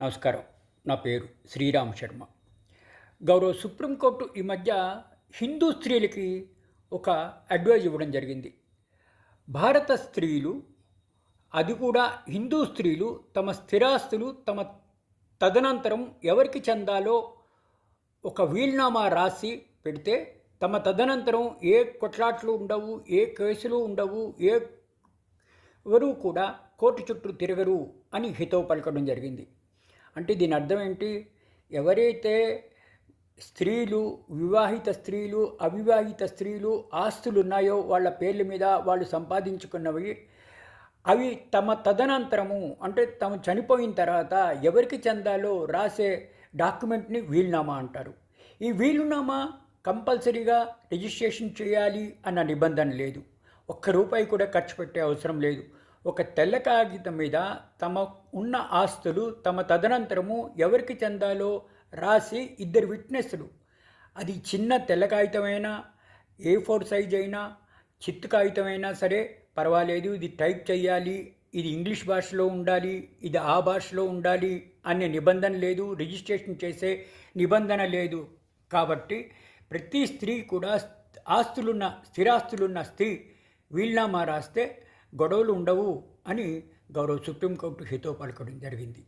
నమస్కారం. నా పేరు శ్రీరామ్ శర్మ. గౌరవ సుప్రీంకోర్టు ఈ మధ్య హిందూ స్త్రీలకి ఒక అడ్వైజ్ ఇవ్వడం జరిగింది. భారత స్త్రీలు అది కూడా హిందూ స్త్రీలు తమ స్థిరాస్తులు తమ తదనంతరం ఎవరికి చెందాలో ఒక వీల్నామా రాసి పెడితే తమ తదనంతరం ఏ కొట్లాట్లు ఉండవు ఏ కేసులు ఉండవు ఏ ఎవరు కూడా కోర్టు చుట్టూ తిరగరు అని హితవు పలకడం జరిగింది. అంటే దీని అర్థం ఏంటి? ఎవరైతే స్త్రీలు వివాహిత స్త్రీలు అవివాహిత స్త్రీలు ఆస్తులు ఉన్నాయో వాళ్ళ పేర్ల మీద వాళ్ళు సంపాదించుకున్నవి అవి తమ తదనంతరము అంటే తమ చనిపోయిన తర్వాత ఎవరికి చెందాలో రాసే డాక్యుమెంట్ని వీలునామా అంటారు. ఈ వీలునామా కంపల్సరీగా రిజిస్ట్రేషన్ చేయాలి అన్న నిబంధన లేదు. ఒక్క రూపాయి కూడా ఖర్చు పెట్టే అవసరం లేదు. ఒక తెల్ల కాగితం మీద తమ ఉన్న ఆస్తులు తమ తదనంతరము ఎవరికి చెందాలో రాసి ఇద్దరు విట్నెస్లు అది చిన్న తెల్ల కాగితమైనా ఏ ఫోర్ సైజ్ అయినా చిత్తు కాగితమైనా సరే పర్వాలేదు ఇది టైప్ చేయాలి ఇది ఇంగ్లీష్ భాషలో ఉండాలి ఇది ఆ భాషలో ఉండాలి అనే నిబంధన లేదు రిజిస్ట్రేషన్ చేసే నిబంధన లేదు. కాబట్టి ప్రతి స్త్రీ కూడా ఆస్తులున్న స్థిరాస్తులున్న స్త్రీ వీల్నామా రాస్తే గొడవలు ఉండవు అని గౌరవ సుప్రీంకోర్టు హితో పలకడం జరిగింది.